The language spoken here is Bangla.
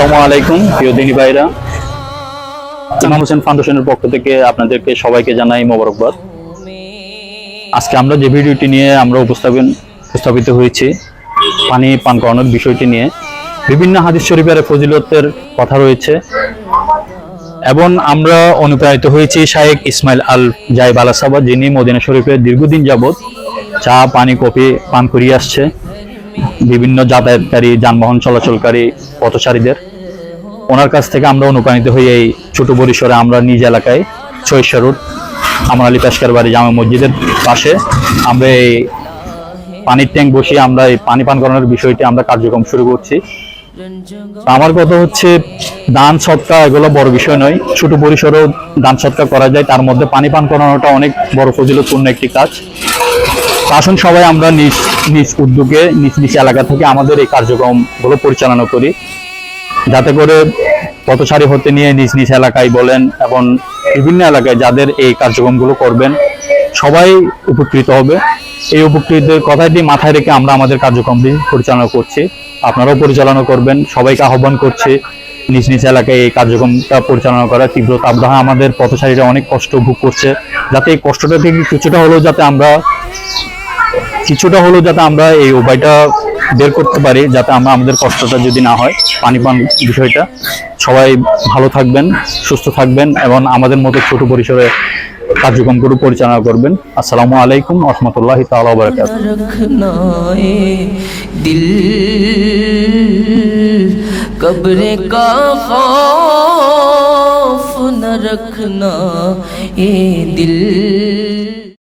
আসসালামু আলাইকুম, প্রিয় দিনী ভাইরা। ইমাম হোসেন ফাউন্ডেশনের পক্ষ থেকে আপনাদেরকে সবাইকে জানাই মোবারকবাদ। আজকে আমরা যে ভিডিওটি নিয়ে আমরা উপস্থাপন উপস্থাপিত হয়েছি, পানি পান করানোর বিষয়টি নিয়ে, বিভিন্ন হাদিস শরীফের ফজিলতের কথা রয়েছে। এবং আমরা অনুপ্রাণিত হয়েছি শায়েক ইসমাইল আল জাইব আলাসাবা যিনি মদিনা শরীফের দীর্ঘদিন যাবৎ চা, পানি, কফি পান করিয়ে আসছে। বিভিন্ন যাতায়াতকারী, যানবাহন চলাচলকারী, পথচারীদের। ওনার কাছ থেকে আমরা অনুপ্রাণিত হই এই ছোট পরিসরে আমরা নিজ এলাকায় চৈশা রোড আমার আলী পেশকার বাড়ি জামা মসজিদের পাশে। আমরা এই পানির ট্যাঙ্ক বসিয়ে আমরা এই পানি পান করানোর বিষয়টি আমরা কার্যক্রম শুরু করছি। আমার কথা হচ্ছে, দান সৎকা এগুলো বড় বিষয় নয়। ছোট পরিসরেও দান সৎকা করা যায়, তার মধ্যে পানি পান করানোটা অনেক বড় ফজিলতপূর্ণ একটি কাজ। আসুন সবাই আমরা নিজ নিজ উদ্যোগে, নিজ নিজ এলাকা থেকে আমাদের এই কার্যক্রমগুলো পরিচালনা করি। যাতে করে পথচারী হতে নিয়ে নিজ নিজ এলাকায় বলেন এবং বিভিন্ন এলাকায় যাদের এই কার্যক্রমগুলো করবেন, সবাই উপকৃত হবে। এই উপকৃতের কথাটি মাথায় রেখে আমরা আমাদের কার্যক্রমটি পরিচালনা করছি। আপনারাও পরিচালনা করবেন, সবাইকে আহ্বান করছি নিজ নিজ এলাকায় এই কার্যক্রমটা পরিচালনা করা তীব্র তাপদাহ আমাদের পথচারীরা অনেক কষ্ট ভোগ করছে। যাতে এই কষ্টটা থেকে কিছুটা হলেও যাতে আমরা, কিছুটা হলেও যাতে আমরা এই উপায়টা বের করতে পারি যাতে আমরা আমাদের কষ্টটা যদি না হয় পানি পান বিষয়টা সবাই ভালো থাকবেন সুস্থ থাকবেন এবং আমাদের মতো ছোট পরিসরে কার্যক্রমগুলো পরিচালনা করবেন আসসালামু আলাইকুম রহমতুল্লাহ তাআলা ওয়া বারাকাতুহু रखना ए दिल कब्र का खौफ न रखना ए दिल